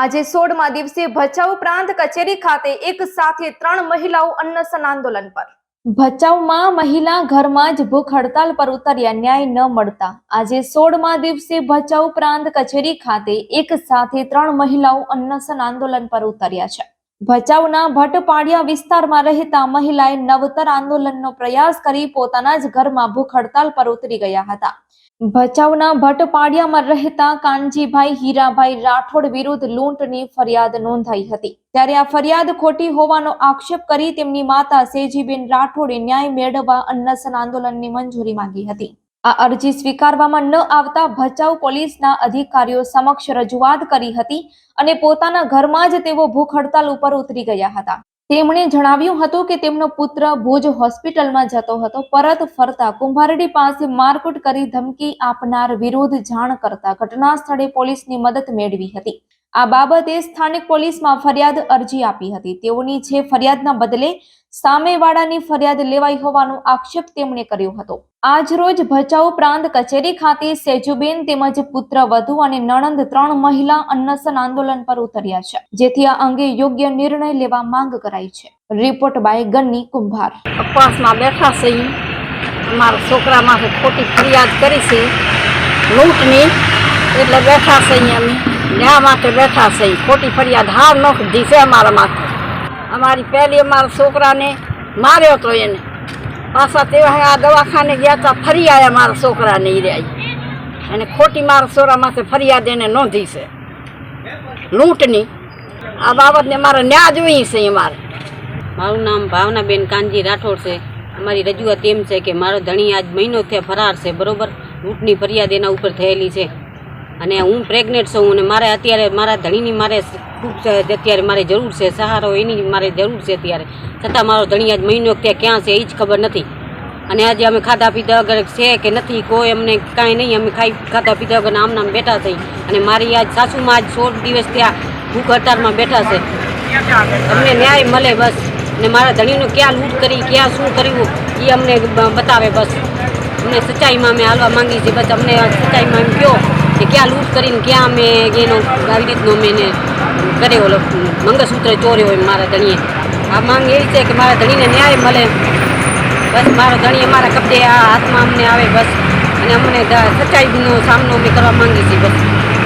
આજે સોળમા દિવસે ભચાઉ પ્રાંત કચેરી ખાતે એક સાથે ત્રણ મહિલાઓ અન્નસન આંદોલન પર. ભચાઉમાં મહિલા ઘરમાં જ ભૂખ હડતાલ પર ઉતર્યા ન્યાય ન મળતા. આજે સોળમા દિવસે ભચાઉ પ્રાંત કચેરી ખાતે એક સાથે ત્રણ મહિલાઓ અન્નસન આંદોલન પર ઉતર્યા છે. ભચાઉના ભટપાડિયા વિસ્તારમાં રહેતા મહિલાએ નવતર આંદોલનનો પ્રયાસ કરી પોતાના જ ઘરમાં ભૂખ હડતાલ પર ઉતરી ગયા હતા. ભચાઉના ભટપાડિયામાં રહેતા કાનજીભાઈ, હીરાભાઈ રાઠોડ વિરુદ્ધ લૂંટની ફરિયાદ નોંધાઈ હતી. ત્યારે આ ફરિયાદ ખોટી હોવાનો આક્ષેપ કરી તેમની માતા સેજીબેન રાઠોડે ન્યાય મેળવવા અન્નસન આંદોલનની મંજૂરી માંગી હતી. આ અરજી સ્વીકારવામાં ન આવતા ભચાઉ પોલીસના અધિકારીઓ સમક્ષ રજૂઆત કરી હતી અને પોતાના ઘરમાં જ તેઓ ભૂખ હડતાલ ઉપર ઉતરી ગયા હતા. તેમણે જણાવ્યું હતું કે તેમનો પુત્ર ભુજ હોસ્પિટલમાં જતો હતો. પરત ફરતા કુંભારડી પાસે મારકુટ કરી ધમકી આપનાર વિરુદ્ધ જાણ કરતા ઘટના સ્થળે પોલીસની મદદ મેળવી હતી. આ બાબતે સ્થાનિક પોલીસમાં ફરિયાદ અરજી આપી હતી. તેઓની જે ફરિયાદના બદલે સામેવાળાની ફરિયાદ લેવાઈ હોવાનો આક્ષેપ તેમણે કર્યો હતો. આજ રોજ ભચાઉ પ્રાંત કચેરી ખાતે સેજુબેન તેમજ પુત્ર વધુ અને નણંદ ત્રણ મહિલા અન્નસન આંદોલન પર ઉતર્યા છે, જેથી આ અંગે યોગ્ય નિર્ણય લેવા માંગ કરાઈ છે. રિપોર્ટ બાય ગન્ની કુંભાર. ઉપવાસમાં બેઠા છે મારા છોકરા માટે ખોટી ફરિયાદ કરી છે. લૂંટની. એટલે બેઠા છે અમે. ન્યા માટે બેઠા છે ખોટી ફરિયાદ હાર ન છે અમારા માથે. અમારી પહેલી અમારા છોકરાને માર્યો તો એને. પાછા તેવા આ દવાખાને ગયા હતા ફરી આવ્યા મારા છોકરાને એ રહ્યા અને ખોટી મારા છોરા માથે ફરિયાદ એને નોંધી છે. લૂંટની. આ બાબતને મારે ન્યા જોઈએ છે અમારે મારું નામ ભાવનાબેન કાનજી રાઠોડ છે. અમારી રજૂઆત એમ છે કે મારો ધણી આજ મહિનો થયા ફરાર છે, બરોબર? લૂંટની ફરિયાદ એના ઉપર થયેલી છે. અને હું પ્રેગ્નેન્ટ છું અને મારે અત્યારે મારા ધણીની મારે ખૂબ અત્યારે મારે જરૂર છે, સહારો એની મારે જરૂર છે અત્યારે. છતાં મારો ધણી આજ મહિનો ત્યાં ક્યાં છે એ જ ખબર નથી. અને આજે અમે ખાધા પીધા વગર છે કે નથી, કોઈ અમને કાંઈ નહીં, અમે ખાઈ ખાધા પીધા વગર આમ નામ બેઠા થઈ અને મારી આજ સાસુમાં આજ સોળ દિવસ ત્યાં ભૂખ હતારમાં બેઠા છે. અમને ન્યાય મળે બસ. ને મારા ધણીનું ક્યાં લૂંટ કરી, ક્યાં શું કર્યું, એ અમને બતાવે બસ. અમને સચ્ચાઈમાં અમે હાલવા માંગીએ છીએ. બસ અમને સચ્ચાઈમાં એમ કહો કે ક્યાં લૂંટ કરીને ક્યાં અમે એનો આવી રીતનો મેં એને કર્યો ઓલો મંગળસૂત્ર ચોર્યો હોય મારા ધણીએ. આ માંગ એવી છે કે મારા ધણીને ન્યાય મળે. બસ મારો ધણી અમારા કબજે આ હાથમાં અમને આવે બસ. અને અમને સચ્ચાઈનો સામનો અમે કરવા માંગીએ છીએ બસ.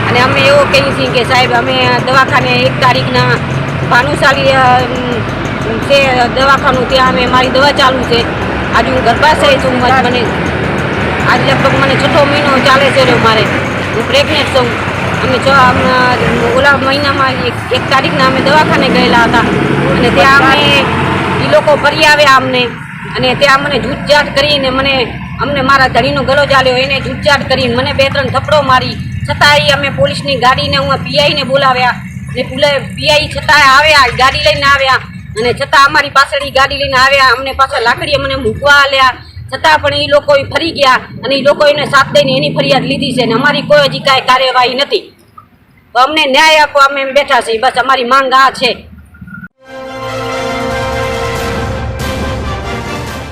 અને અમે એવો કહીએ છીએ કે સાહેબ, અમે દવાખાને એક તારીખના ભાનુશાલી છે, દવાખાનું ત્યાં અમે મારી દવા ચાલુ છે. આજે હું ગરબા છું મત મને, આજ લગભગ મને છઠ્ઠો મહિનો ચાલે છે મારે. હું પ્રેગ્નેન્ટ છું. અમે જો ઓલા મહિનામાં એક તારીખના અમે દવાખાને ગયેલા હતા. અને ત્યાં અમે એ લોકો ફરી આવ્યા અમને. અને ત્યાં મને જૂટજાટ કરીને મને અમને મારા ધણીનો ગલો ચાલ્યો. એને જૂટજાટ કરીને મને બે ત્રણ થપડો મારી. છતાંય અમે પોલીસની ગાડીને હું પીઆઈને બોલાવ્યા. ને પીઆઈ છતાંય આવ્યા, ગાડી લઈને આવ્યા. અને છતાં અમારી પાછળ ગાડી લઈને આવ્યા. અમને પાછા લાકડીએ મને મૂકવા આલ્યા. છતાં પણ એ લોકો ફરી ગયા અને એ લોકો એને સાથ દઈને એની ફરિયાદ લીધી છે ને અમારી કોઈ હજી કાંઈ કાર્યવાહી નથી. તો અમને ન્યાય આપવા અમે બેઠા છીએ. બસ અમારી માંગ આ છે.